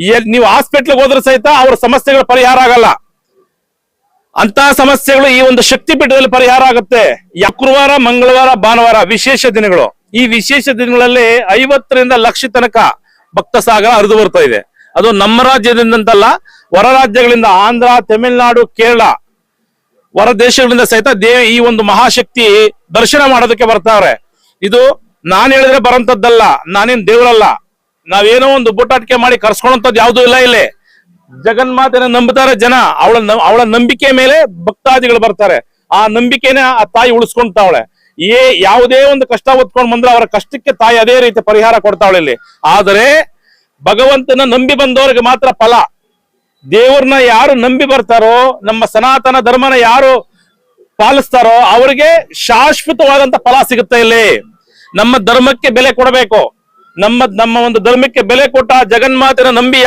ನೀವು ಹಾಸ್ಪಿಟ್ಲ್ಗೆ ಹೋದ್ರೆ ಸಹಿತ ಅವ್ರ ಸಮಸ್ಯೆಗಳ ಪರಿಹಾರ ಆಗಲ್ಲ. ಅಂತ ಸಮಸ್ಯೆಗಳು ಈ ಒಂದು ಶಕ್ತಿ ಪೀಠದಲ್ಲಿ ಪರಿಹಾರ ಆಗುತ್ತೆ. ಶುಕ್ರವಾರ, ಮಂಗಳವಾರ, ಭಾನುವಾರ ವಿಶೇಷ ದಿನಗಳು. ಈ ವಿಶೇಷ ದಿನಗಳಲ್ಲಿ ಐವತ್ತರಿಂದ ಲಕ್ಷ ತನಕ ಭಕ್ತ ಸಾಗರ ಹರಿದು ಬರ್ತಾ ಇದೆ. ಅದು ನಮ್ಮ ರಾಜ್ಯದಿಂದಂತಲ್ಲ, ಹೊರ ರಾಜ್ಯಗಳಿಂದ ಆಂಧ್ರ, ತಮಿಳುನಾಡು, ಕೇರಳ, ಹೊರ ದೇಶಗಳಿಂದ ಸಹಿತ ದೇವಿ ಈ ಒಂದು ಮಹಾಶಕ್ತಿ ದರ್ಶನ ಮಾಡೋದಕ್ಕೆ ಬರ್ತಾವ್ರೆ. ಇದು ನಾನು ಹೇಳಿದ್ರೆ ಬರೋಂಥದ್ದಲ್ಲ ನಾನೇನ್ ದೇವರಲ್ಲ. ನಾವೇನೋ ಒಂದು ಬುಟ್ಟಾಟಿಕೆ ಮಾಡಿ ಕರ್ಸ್ಕೊಳ್ಳೋಂಥದ್ದು ಯಾವುದೂ ಇಲ್ಲ ಇಲ್ಲಿ. ಜಗನ್ಮಾತೆನ ನಂಬುತ್ತಾರೆ ಜನ, ಅವಳ ಅವಳ ನಂಬಿಕೆ ಮೇಲೆ ಭಕ್ತಾದಿಗಳು ಬರ್ತಾರೆ. ಆ ನಂಬಿಕೆನ ಆ ತಾಯಿ ಉಳಿಸ್ಕೊಂತಾವಳೆ. ಏ, ಯಾವುದೇ ಒಂದು ಕಷ್ಟ ಹೊತ್ಕೊಂಡ್ ಬಂದ್ರೆ ಅವರ ಕಷ್ಟಕ್ಕೆ ತಾಯಿ ಅದೇ ರೀತಿ ಪರಿಹಾರ ಕೊಡ್ತಾವಳೆ ಇಲ್ಲಿ. ಆದರೆ, ಭಗವಂತನ ನಂಬಿ ಬಂದವರಿಗೆ ಮಾತ್ರ ಫಲ. ದೇವ್ರನ್ನ ಯಾರು ನಂಬಿ ಬರ್ತಾರೋ, ನಮ್ಮ ಸನಾತನ ಧರ್ಮನ ಯಾರು ಪಾಲಿಸ್ತಾರೋ, ಅವರಿಗೆ ಶಾಶ್ವತವಾದಂತ ಫಲ ಸಿಗುತ್ತೆ ಇಲ್ಲಿ. ನಮ್ಮ ಧರ್ಮಕ್ಕೆ ಬೆಲೆ ಕೊಡಬೇಕು. ನಮ್ಮ ನಮ್ಮ ಒಂದು ಧರ್ಮಕ್ಕೆ ಬೆಲೆ ಕೊಟ್ಟ ಜಗನ್ಮಾತನ ನಂಬಿ